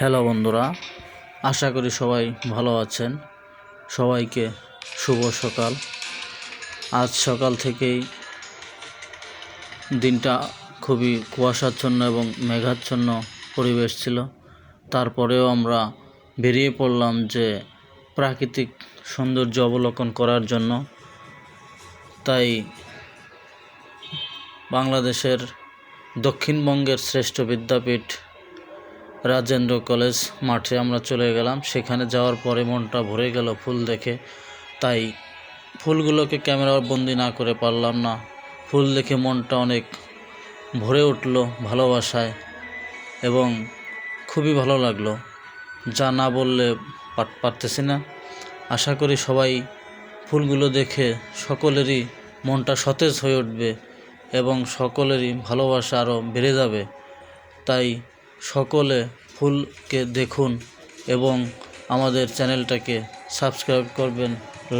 Hello বন্ধুরা, আশা করি সবাই ভালো আছেন। সবাইকে শুভ সকাল। আজ সকাল থেকেই দিনটা খুবই কুয়াশাচ্ছন্ন এবং মেঘাচ্ছন্ন পরিবেশ ছিল। তারপরেও আমরা বেরিয়ে পড়লাম যে প্রাকৃতিক সৌন্দর্য অবলোকন করার জন্য। তাই বাংলাদেশের দক্ষিণবঙ্গের শ্রেষ্ঠ বিদ্যাপীঠ রাজেন্দ্র কলেজ মাঠে আমরা চলে গেলাম। সেখানে যাওয়ার পরে মনটা ভরে গেল ফুল দেখে। তাই ফুলগুলোকে ক্যামেরা বন্দি না করে পারলাম না। ফুল দেখে মনটা অনেক ভরে উঠল ভালোবাসায় এবং খুবই ভালো লাগল। যা না বললে পারতেছি না। আশা করি সবাই ফুলগুলো দেখে সকলেরই মনটা সতেজ হয়ে উঠবে এবং সকলেরই ভালোবাসা আরও বেড়ে যাবে। তাই সকলে ফুলকে দেখুন এবং আমাদের চ্যানেলটাকে সাবস্ক্রাইব করবেন।